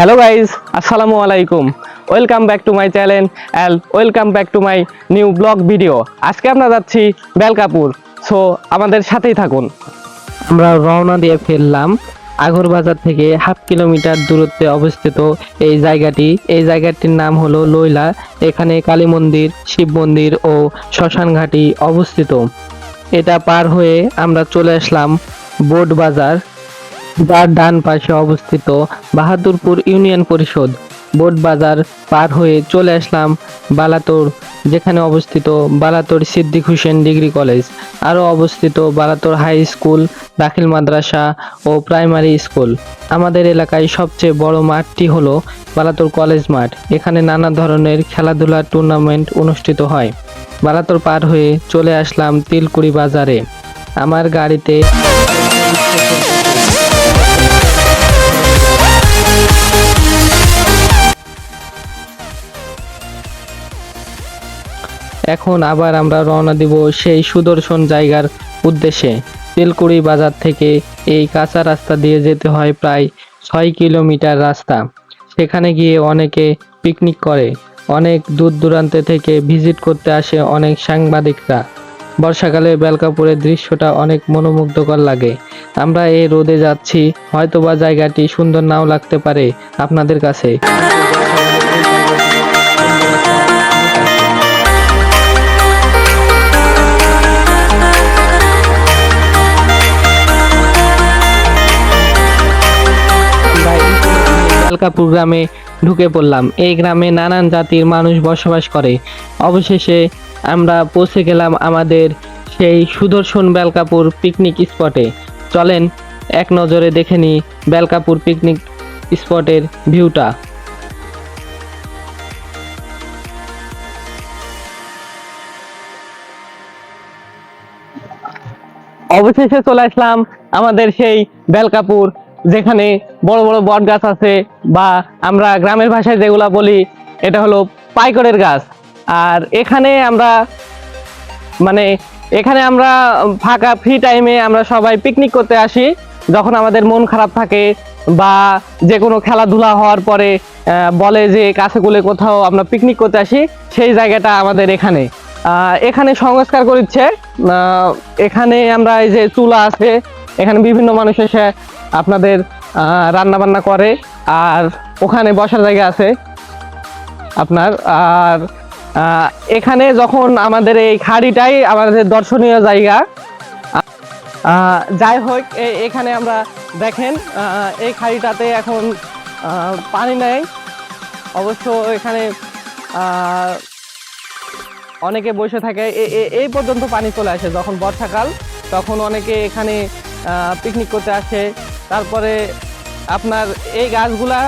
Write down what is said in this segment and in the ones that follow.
Hello guys আসসালামু আলাইকুম। Welcome back to my channel and welcome back to my new blog video. আজকে আমরা যাচ্ছি বেলকাপুর। সো, আমাদের সাথেই থাকুন। আমরা রওনা দিয়ে ফেললাম আগর বাজার থেকে হাফ কিলোমিটার দূরত্বে অবস্থিত এই জায়গাটি। এই জায়গাটির নাম হলো লৈলা এখানে কালী মন্দির, শিব মন্দির ও শ্মশান ঘাটি অবস্থিত। এটা পার হয়ে আমরা চলে আসলাম বোট বাজার। যার ডান পাশে অবস্থিত বাহাদুরপুর ইউনিয়ন পরিষদ। বোট বাজার পার হয়ে চলে আসলাম বালাতোর, যেখানে অবস্থিত বালাতোর সিদ্দিক হোসেন ডিগ্রি কলেজ। আরও অবস্থিত বালাতোর হাই স্কুল, দাখিল মাদ্রাসা ও প্রাইমারি স্কুল। আমাদের এলাকায় সবচেয়ে বড় মাঠটি হলো বালাতোর কলেজ মাঠ। এখানে নানা ধরনের খেলাধুলার টুর্নামেন্ট অনুষ্ঠিত হয়। বালাতোর পার হয়ে চলে আসলাম তিলকুড়ি বাজারে। আমার গাড়িতে এখন আবার আমরা রওনা দিব সেই সুদর্শন জায়গার উদ্দেশ্যে। তেলকুড়ি বাজার থেকে এই কাঁচা রাস্তা দিয়ে যেতে হয় প্রায় ছয় কিলোমিটার রাস্তা। সেখানে গিয়ে অনেকে পিকনিক করে, অনেক দূর দূরান্ত থেকে ভিজিট করতে আসে অনেক সাংবাদিকরা। বর্ষাকালে বেলকাপুরের দৃশ্যটা অনেক মনোমুগ্ধকর লাগে। আমরা এই রোদে যাচ্ছি, হয়তোবা জায়গাটি সুন্দর নাও লাগতে পারে আপনাদের কাছে। বেলকাপুর গ্রামে ঢুকে পড়লাম। এই গ্রামে নানান জাতির মানুষ বসবাস করে। অবশেষে আমরা পৌঁছে গেলাম আমাদের সেই সুদর্শন বেলকাপুর পিকনিক স্পটে চলেন, এক নজরে দেখে নিই বেলকাপুর পিকনিক স্পটের ভিউটা অবশেষে চলে আসলাম আমাদের সেই বেলকাপুর যেখানে বড় বড় বট গাছ আছে বা আমরা গ্রামের ভাষায় যেগুলা বলি, এটা হলো পাইকরের গাছ। আর এখানে আমরা মানে এখানে আমরা ফাঁকা ফ্রি টাইমে আমরা সবাই পিকনিক করতে আসি। যখন আমাদের মন খারাপ থাকে বা যে কোনো খেলাধুলা হওয়ার পরে বলে যে কাছে কুলে কোথাও আমরা পিকনিক করতে আসি, সেই জায়গাটা আমাদের এখানে। এখানে সংস্কার করছে এখানে আমরা এই যে চুলা আছে, এখানে বিভিন্ন মানুষ এসে আপনাদের রান্না বান্না করে আর ওখানে বসার জায়গা আছে আপনার। আর এখানে যখন আমাদের এই খাড়িটাই আমাদের দর্শনীয় জায়গা যাই হোক এখানে আমরা দেখেন এই খাড়িটাতে এখন পানি নেই। অবশ্য এখানে অনেকে বসে থাকে। এই পর্যন্ত পানি চলে আসে। যখন বর্ষাকাল, তখন অনেকে এখানে পিকনিক করতে আসে। তারপরে আপনার এই গাছগুলা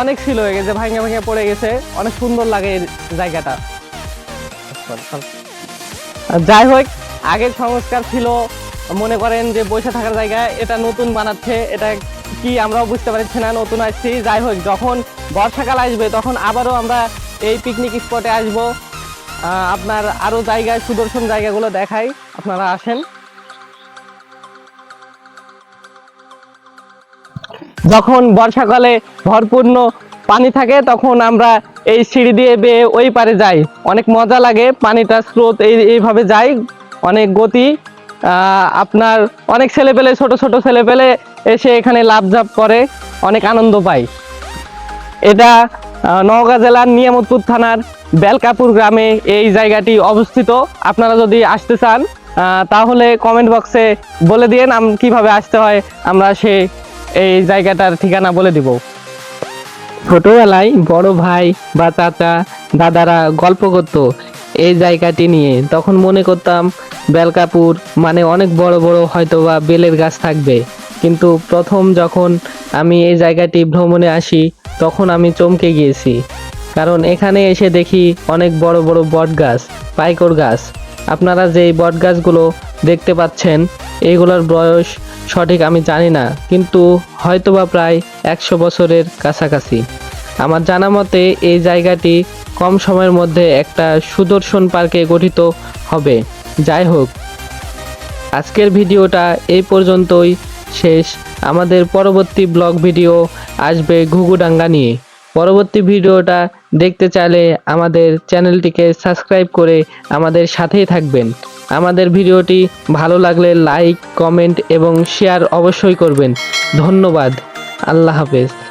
অনেক ছিল হয়ে গেছে ভাঙে ভাঙে পড়ে গেছে, অনেক সুন্দর লাগে এই জায়গাটা। যাই হোক, আগের সংস্কার ছিল, মনে করেন যে বসে থাকার জায়গা, এটা নতুন বানাচ্ছে, এটা কি আমরাও বুঝতে পারছি না, নতুন আসছি। যাই হোক, যখন বর্ষাকাল আসবে, তখন আবারও আমরা এই পিকনিক স্পটে আসব। আপনার আরও জায়গায় সুদর্শন জায়গাগুলো দেখাই, আপনারা আসেন। যখন বর্ষাকালে ভরপূর্ণ পানি থাকে, তখন আমরা এই সিঁড়ি দিয়ে বেয়ে ওই পারে যাই। অনেক মজা লাগে পানিটা স্রোত এই, এইভাবে যায় অনেক গতি। আপনার অনেক ছেলে পেলে ছোট ছোট ছেলে পেলে এসে এখানে লাভ জাপ করে, অনেক আনন্দ পায়। এটা নওগাঁ জেলার নিয়ামতপুর থানার বেলকাপুর গ্রামে এই জায়গাটি অবস্থিত। আপনারা যদি আসতে চান তাহলে কমেন্ট বক্সে বলে দিন কীভাবে আসতে হয়, আমরা সে এই জায়গাটার ঠিকানা বলে দিব। ছোটবেলায় বড় ভাই বা চাচা, দাদারা গল্প করতো এই জায়গাটি নিয়ে। তখন মনে করতাম, বেলকাপুর মানে অনেক বড় বড় হয়তো বা বেলের গাছ থাকবে। কিন্তু প্রথম যখন আমি এই জায়গাটি ভ্রমণে আসি, তখন আমি চমকে গিয়েছি। কারণ এখানে এসে দেখি অনেক বড় বড় বট গাছ, পাইকর গাছ। আপনারা যে বট গাছগুলো দেখতে পাচ্ছেন এইগুলোর বয়স সঠিক আমি জানি না, কিন্তু হয়তোবা প্রায় একশো বছরের কাছাকাছি। আমার জানা মতে, এই জায়গাটি কম সময়ের মধ্যে একটা সুদর্শন পার্কে গঠিত হবে। যাই হোক, আজকের ভিডিওটা এই পর্যন্তই। শেষ। আমাদের পরবর্তী ব্লগ ভিডিও আসবে ঘুঘুডাঙ্গা নিয়ে। পরবর্তী ভিডিওটা দেখতে চাইলে আমাদের চ্যানেলটিকে সাবস্ক্রাইব করে আমাদের সাথেই থাকবেন। আমাদের ভিডিওটি ভালো লাগলে লাইক কমেন্ট এবং শেয়ার অবশ্যই করবেন। ধন্যবাদ। আল্লাহ হাফেজ।